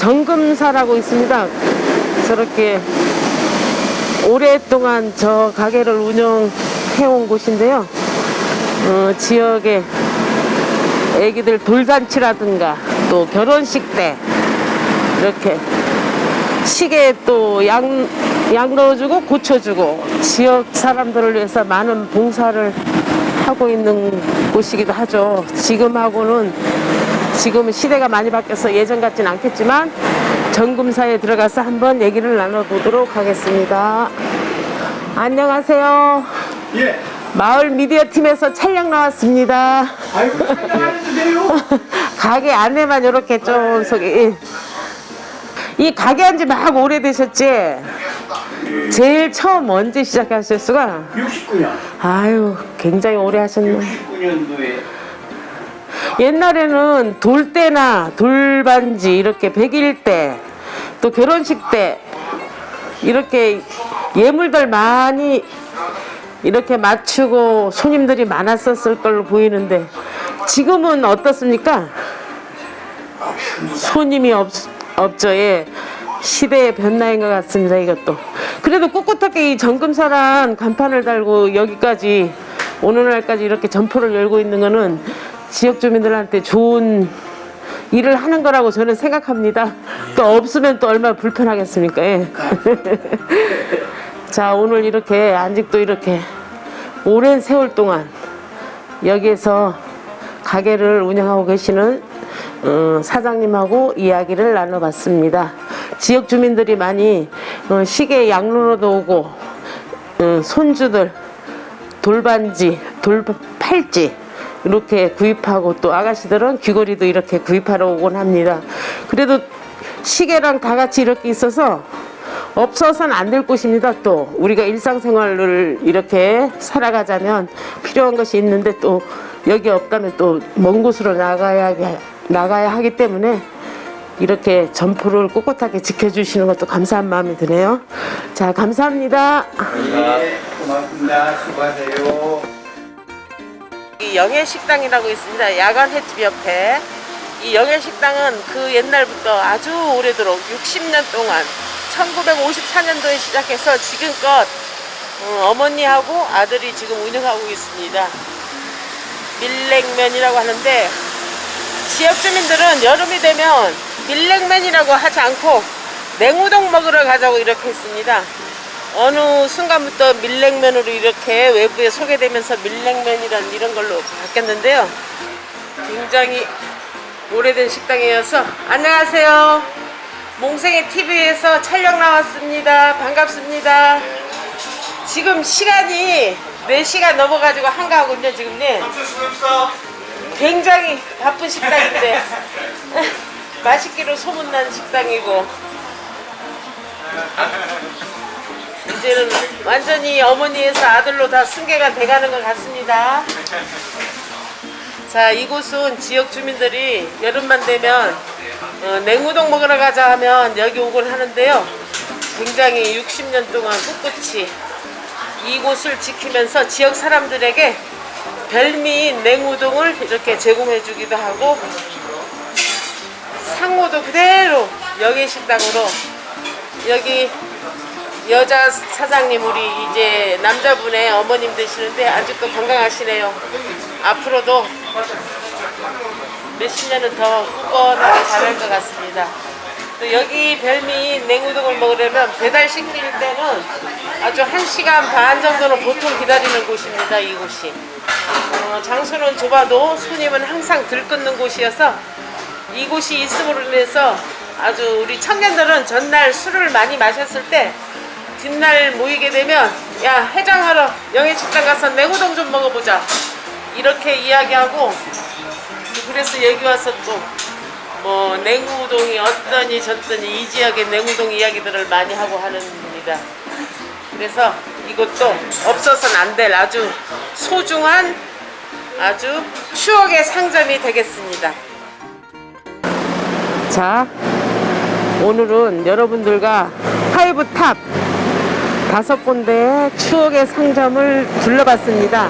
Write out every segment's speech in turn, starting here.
정금사라고 있습니다. 저렇게 오랫동안 저 가게를 운영해온 곳인데요. 어, 지역에 애기들 돌잔치라든가 또 결혼식 때 이렇게 시계 또 양, 양 넣어주고 고쳐주고 지역 사람들을 위해서 많은 봉사를 하고 있는 곳이기도 하죠. 지금하고는 지금은 시대가 많이 바뀌어서 예전 같진 않겠지만 정금사에 들어가서 한번 얘기를 나눠보도록 하겠습니다. 안녕하세요. 예. 마을 미디어 팀에서 촬영 나왔습니다. 아이고 촬영하는데 돼요. 가게 안에만 이렇게 좀 소개. 이 가게 한 지 막 오래되셨지? 제일 처음 언제 시작하셨을까? 69년. 아유, 굉장히 오래 하셨네. 69년도에 옛날에는 돌때나 돌반지 이렇게 100일 때, 또 결혼식 때, 이렇게 예물들 많이 이렇게 맞추고 손님들이 많았었을 걸로 보이는데, 지금은 어떻습니까? 손님이 없, 없죠. 예. 시대의 변화인 것 같습니다. 이것도. 그래도 꿋꿋하게 이 정금사란 간판을 달고 여기까지 오늘날까지 이렇게 점포를 열고 있는 거는 지역 주민들한테 좋은 일을 하는 거라고 저는 생각합니다. 또 없으면 또 얼마나 불편하겠습니까? 예. 자, 오늘 이렇게 아직도 이렇게 오랜 세월 동안 여기에서 가게를 운영하고 계시는 어, 사장님하고 이야기를 나눠봤습니다. 지역 주민들이 많이 어, 시계 양로로도 오고 어, 손주들 돌반지, 돌팔찌 이렇게 구입하고 또 아가씨들은 귀걸이도 이렇게 구입하러 오곤 합니다. 그래도 시계랑 다 같이 이렇게 있어서 없어서는 안 될 곳입니다. 또 우리가 일상생활을 이렇게 살아가자면 필요한 것이 있는데 또 여기 없다면 또 먼 곳으로 나가야 나가야 하기 때문에 이렇게 점포를 꿋꿋하게 지켜주시는 것도 감사한 마음이 드네요. 자, 감사합니다. 예, 고맙습니다. 수고하세요. 이 영예식당이라고 있습니다. 야간 횟집 옆에. 이 영예식당은 그 옛날부터 아주 오래도록 60년 동안 1954년도에 시작해서 지금껏 어, 어머니하고 아들이 지금 운영하고 있습니다. 밀냉면이라고 하는데 지역 주민들은 여름이 되면 밀냉면이라고 하지 않고 냉우동 먹으러 가자고 이렇게 했습니다. 어느 순간부터 밀냉면으로 이렇게 외부에 소개되면서 밀냉면이란 이런 걸로 바뀌었는데요. 굉장히 오래된 식당이어서 안녕하세요. 몽생의 TV에서 촬영 나왔습니다. 반갑습니다. 지금 시간이 4시가 넘어가지고 한가하군요, 지금요. 굉장히 바쁜 식당인데 맛있기로 소문난 식당이고 이제는 완전히 어머니에서 아들로 다 승계가 돼가는 것 같습니다. 자, 이곳은 지역 주민들이 여름만 되면 어, 냉우동 먹으러 가자 하면 여기 오곤 하는데요. 굉장히 60년 동안 꿋꿋이 이곳을 지키면서 지역 사람들에게 별미인 냉우동을 이렇게 제공해 주기도 하고 상호도 그대로 영예식당으로 여기 여자 사장님 우리 이제 남자분의 어머님 되시는데 아직도 건강하시네요. 앞으로도 몇십 년은 더 굳건하게 잘할 것 같습니다. 또 여기 별미인 냉우동을 먹으려면 배달 시킬 때는 아주 한 시간 반 정도는 보통 기다리는 곳입니다. 이곳이. 어, 장소는 좁아도 손님은 항상 들끓는 곳이어서 이곳이 있음으로 인해서 아주 우리 청년들은 전날 술을 많이 마셨을 때 뒷날 모이게 되면 야 해장하러 영예식당 가서 냉우동 좀 먹어보자 이렇게 이야기하고 그래서 여기 와서 또 뭐 냉우동이 어떠니 저떠니 이 지역의 냉우동 이야기들을 많이 하고 하는입니다. 그래서 이것도 없어서는 안 될 아주 소중한 아주 추억의 상점이 되겠습니다. 자, 오늘은 여러분들과 파이브 탑 다섯 군데의 추억의 상점을 둘러봤습니다.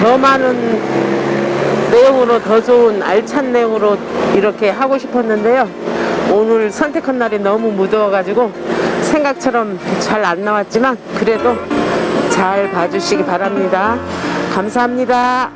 더 많은 내용으로 더 좋은 알찬 내용으로 이렇게 하고 싶었는데요. 오늘 선택한 날이 너무 무더워가지고 생각처럼 잘 안 나왔지만 그래도 잘 봐주시기 바랍니다. 감사합니다.